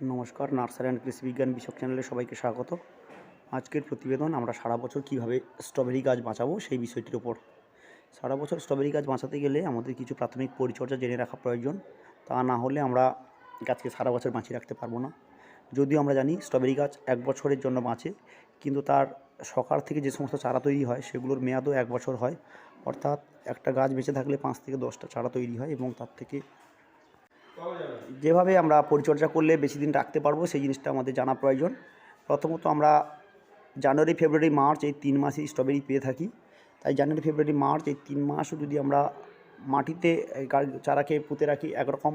নমস্কার, nursery and কৃষি বিজ্ঞান বিষয়ক চ্যানেলে সবাইকে স্বাগত। আজকের প্রতিবেদন, আমরা সারা বছর কীভাবে স্ট্রবেরি গাছ বাঁচাবো সেই বিষয়টির ওপর সারা বছর স্ট্রবেরি গাছ বাঁচাতে গেলে আমাদের কিছু প্রাথমিক পরিচর্যা জেনে রাখা প্রয়োজন। তা না হলে আমরা গাছকে সারা বছর বাঁচিয়ে রাখতে পারব না। যদিও আমরা জানি স্ট্রবেরি গাছ এক বছরের জন্য বাঁচে, কিন্তু তার সকাল থেকে যে সমস্ত চারা তৈরি হয় সেগুলোর মেয়াদও এক বছর হয়। অর্থাৎ একটা গাছ বেঁচে থাকলে পাঁচ থেকে দশটা চারা তৈরি হয় এবং তার থেকে যেভাবে আমরা পরিচর্যা করলে বেশি দিন রাখতে পারব, সেই জিনিসটা আমাদের জানা প্রয়োজন। প্রথমত আমরা জানুয়ারি, ফেব্রুয়ারি, মার্চ এই তিন মাসেই স্ট্রবেরি পেয়ে থাকি। তাই জানুয়ারি, ফেব্রুয়ারি, মার্চ এই তিন মাসও যদি আমরা মাটিতে চারাকে পুঁতে রাখি, একরকম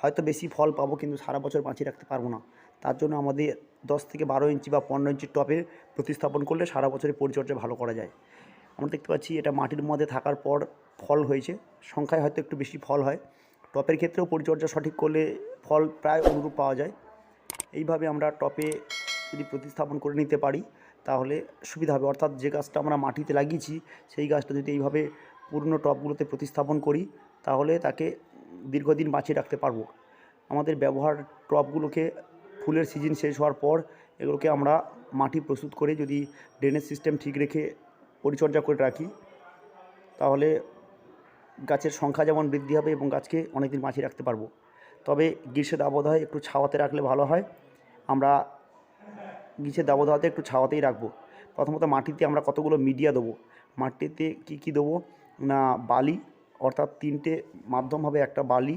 হয়তো বেশি ফল পাবো, কিন্তু সারা বছর বাঁচিয়ে রাখতে পারব না। তার জন্য আমাদের দশ থেকে বারো ইঞ্চি বা পনেরো ইঞ্চির টপে প্রতিস্থাপন করলে সারা বছরের পরিচর্যা ভালো করা যায়। আমরা দেখতে পাচ্ছি এটা মাটির মধ্যে থাকার পর ফল হয়েছে। সংখ্যায় হয়তো একটু বেশি ফল হয়। টপের ক্ষেত্রেও পরিচর্যা সঠিক করলে ফল প্রায় অনুরূপ পাওয়া যায়। এইভাবে আমরা টপে যদি প্রতিস্থাপন করে নিতে পারি, তাহলে সুবিধা হবে। অর্থাৎ যে গাছটা আমরা মাটিতে লাগিয়েছি, সেই গাছটা যদি এইভাবে পুরনো টপগুলোতে প্রতিস্থাপন করি, তাহলে তাকে দীর্ঘদিন বাঁচিয়ে রাখতে পারব। আমাদের ব্যবহার টপগুলোকে ফুলের সিজন শেষ হওয়ার পর, এগুলোকে আমরা মাটি প্রস্তুত করে যদি ড্রেনেজ সিস্টেম ঠিক রেখে পরিচর্যা করে রাখি, তাহলে গাছের সংখ্যা যেমন বৃদ্ধি হবে এবং গাছকে অনেক দিন বাঁচিয়ে রাখতে পারব। তবে গ্রীষ্মের দাবদাহে একটু ছাওয়াতে রাখলে ভালো হয়। আমরা গ্রীষ্মের দাবদাহতে একটু ছাওয়াতেই রাখব। প্রথমত মাটিতে আমরা কতগুলো মিডিয়া দেবো? মাটিতে কি কি দেবো? না, বালি, অর্থাৎ তিনটে মাধ্যম হবে, একটা বালি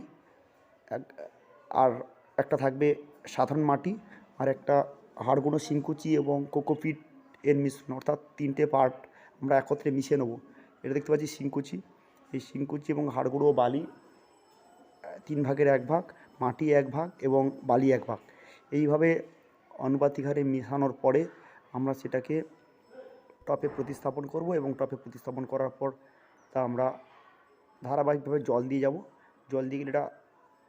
আর একটা থাকবে সাধারণ মাটি, আর একটা হাড়গুঁড়ো, শিংকুচি এবং কোকোপিট এর মিশ্রণ, অর্থাৎ তিনটে পার্ট আমরা একত্রে মিশিয়ে নেব। এটা দেখতে পাচ্ছি শিংকুচি। এই শিংকুচি এবং হাড়গুঁড়ো বালি তিন ভাগের এক ভাগ, মাটি এক ভাগ এবং বালি এক ভাগ। এইভাবে অনুপাতিক হারে মেশানোর পরে আমরা সেটাকে টপে প্রতিস্থাপন করব এবং টপে প্রতিস্থাপন করার পর তা আমরা ধারাবাহিকভাবে জল দিয়ে যাব। জল দিয়ে গেলে এটা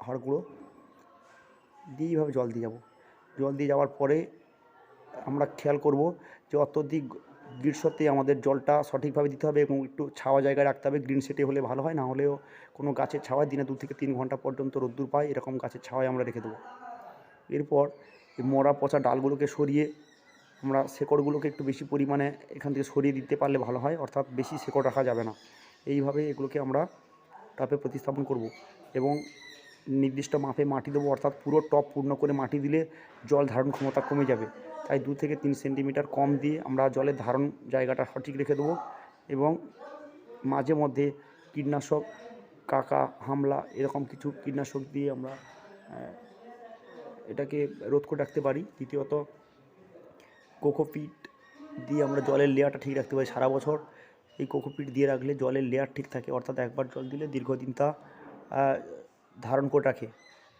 হাড়গুঁড়ো দিয়ে এইভাবে জল দিয়ে যাব। জল দিয়ে যাওয়ার পরে আমরা খেয়াল করব যে অত্যধিক গ্রীষ্মতে আমাদের জলটা সঠিকভাবে দিতে হবে এবং একটু ছাওয়া জায়গায় রাখতে হবে। গ্রিন সেটে হলে ভালো হয়, না হলেও কোনো গাছের ছাওয়ায় দিনে দু থেকে তিন ঘণ্টা পর্যন্ত রোদ্দুর পায়, এরকম গাছের ছাওয়ায় আমরা রেখে দেবো। এরপর মরা পচা ডালগুলোকে সরিয়ে আমরা শেকড়গুলোকে একটু বেশি পরিমাণে এখান থেকে সরিয়ে দিতে পারলে ভালো হয়, অর্থাৎ বেশি শেকড় রাখা যাবে না। এইভাবে এগুলোকে আমরা টপে প্রতিস্থাপন করব এবং নির্দিষ্ট মাপে মাটি দেবো, অর্থাৎ পুরো টপ পূর্ণ করে মাটি দিলে জল ধারণ ক্ষমতা কমে যাবে। তাই দু থেকে তিন সেন্টিমিটার কম দিয়ে আমরা জলের ধারণ জায়গাটা সঠিক রেখে দেবো এবং মাঝে মধ্যে কীটনাশক, কাকা, হামলা এরকম কিছু কীটনাশক দিয়ে আমরা এটাকে রোধ করে রাখতে পারি। দ্বিতীয়ত, কোকোপিট দিয়ে আমরা জলের লেয়ারটা ঠিক রাখতে পারি সারা বছর। এই কোকোপিট দিয়ে রাখলে জলের লেয়ার ঠিক থাকে, অর্থাৎ একবার জল দিলে দীর্ঘদিন তা ধারণ করে রাখে।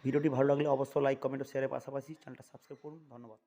ভিডিওটি ভালো লাগলে অবশ্যই লাইক, কমেন্ট ও শেয়ারের পাশাপাশি চ্যানেলটা সাবস্ক্রাইব করুন। ধন্যবাদ।